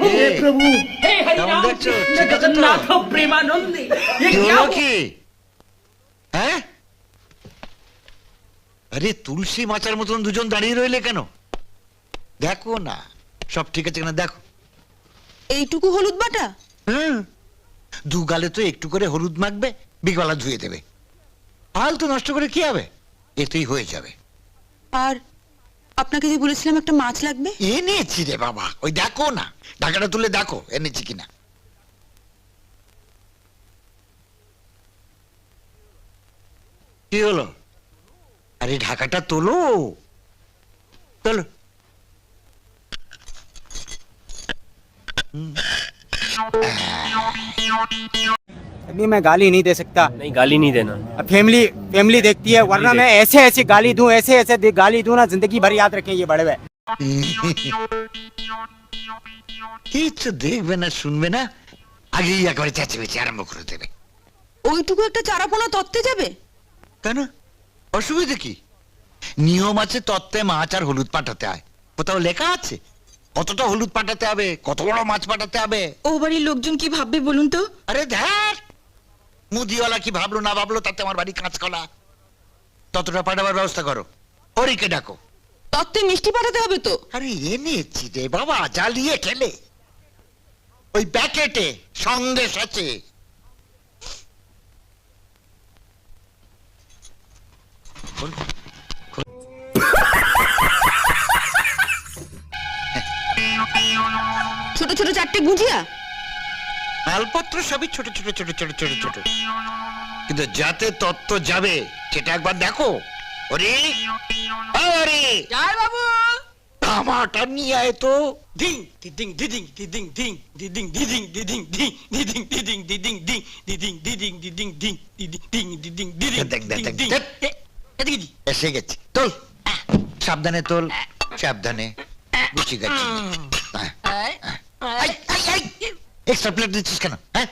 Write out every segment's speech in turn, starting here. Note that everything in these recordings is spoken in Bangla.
प्रभु हे प्रभु हे हरि কেমন राम দেখছো? कृष्ण ঠিক আছে তো? जगन्नाथ प्रेमानंदी ये কি क्या হলো हुआ? কি হ্যাঁ আরে তুলসী মাচার মতন দুজন দাঁড়িয়ে রইলে কেন দেখো না সব ঠিক আছে কিনা দেখো এইটুকু হলুদ বাটা হুম দু গালে তো একটু করে হলুদ মাখবে বিগলা ধুয়ে দেবে আল তো নষ্ট করে কি হবে এতেই হয়ে যাবে আর আপনাকে যে বলেছিলাম একটা মাছ লাগবে? এনেছি রে বাবা। ওই দেখো না। ঢাকাটা তুলে দেখো এনেছি কিনা। কি হলো? আরে ঢাকাটা তোলো। তোলো। अभी मैं गाली नहीं दे सकता नहीं गाली नहीं देना अब फैमिली फैमिली देखती है वरना मैं ऐसे ऐसे गाली दूं ऐसे ऐसे दे- गाली दूं ना जिंदगी भर याद रखें ये बड़े हुए কিচ্ছু দেখবে না শুনবে না আগেই একেবারে চেঁচেমেচে আরম্ভ করে দেবে ওইটুকু একটা চারাপোনা তত্ত্বে যাবে কেন অসুবিধা কি নিয়ম আছে তত্ত্বে মাছ আর হলুদ পাঠাতে হয় কোথাও লেখা আছে কতটা হলুদ পাঠাতে হবে কত বড় মাছ পাঠাতে হবে ও বাড়ির লোকজন কি ভাববে বলুন তো আরে ধ্যার মুদিওয়ালা কি ভাবলো না ভাবলো তাতে আমার বাড়ি কাঁচকলা। ততটা পাঠাবার ব্যবস্থা করো। হরিকে ডাকো। তত্ত্বে মিষ্টি পাঠাতে হবে তো? আরে এনেছি রে বাবা জ্বালিয়ে খেলে। ওই প্যাকেটে সন্দেশ আছে ছোট ছোট চারটে গুজিয়া মালপত্র সবই ছোট ছোট ছোট ছোট ছোট ছোট কিন্তু যাতে তত্ত্ব যাবে সেটা একবার দেখো ওরে আরে বাবু আমাটা নিয়ে আয় তো দিং দিদিং দিদিং দিদিং দিং দিদিং দিদিং দিদিং দিং দিদিং দিদিং দিদিং দিং দিদিং দিদিং দিদিং দিং দিদিং দিদিং দিদিং দেখ দেখ দেখ এদিকে এসে গেছে তোল সাবধানে তোল সাবধানে গুছি গেছে এক্সট্রা প্লেট দিচ্ছিস কেন হ্যাঁ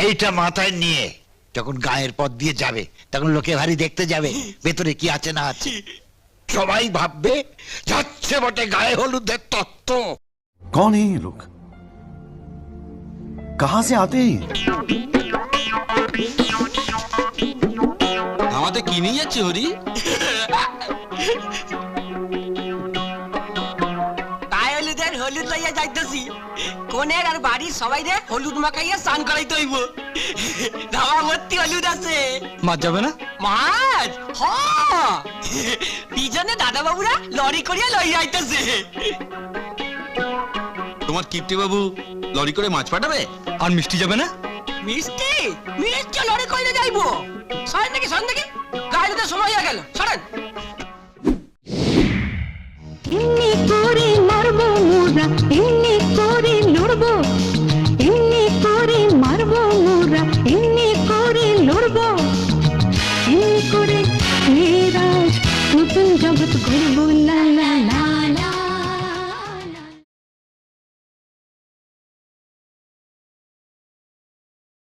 এইটা মাথায় নিয়ে যখন গায়ের পথ দিয়ে যাবে তখন লোকে ভারী দেখতে যাবে ভেতরে কি আছে না আছে সবাই ভাববে যাচ্ছে বটে গায়ে হলুদের তত্ত্ব कौन है ये लोग कहां से आते हैं ये? আমাদের কি নিয়ে যাচ্ছে হরি কোনের আর বাড়ির সবাই রে হলুদ মাখাইয়া স্নান করাইতে হইব। ধামা ভর্তি হলুদ আছে। মাছ যাবে না? মাছ? হ। পিছনে দাদা বাবুরা লরি করিয়া লই যাইতেছে। তোমার কিপ্টি বাবু লরি করে মাছ পাঠাবে? আর মিষ্টি যাবে না? মিষ্টি? মিষ্টি লরি কইলে যাইবো। সরেন নাকি সরেন নাকি গাড়ি সময় হয়ে গেল। সরেন with the greater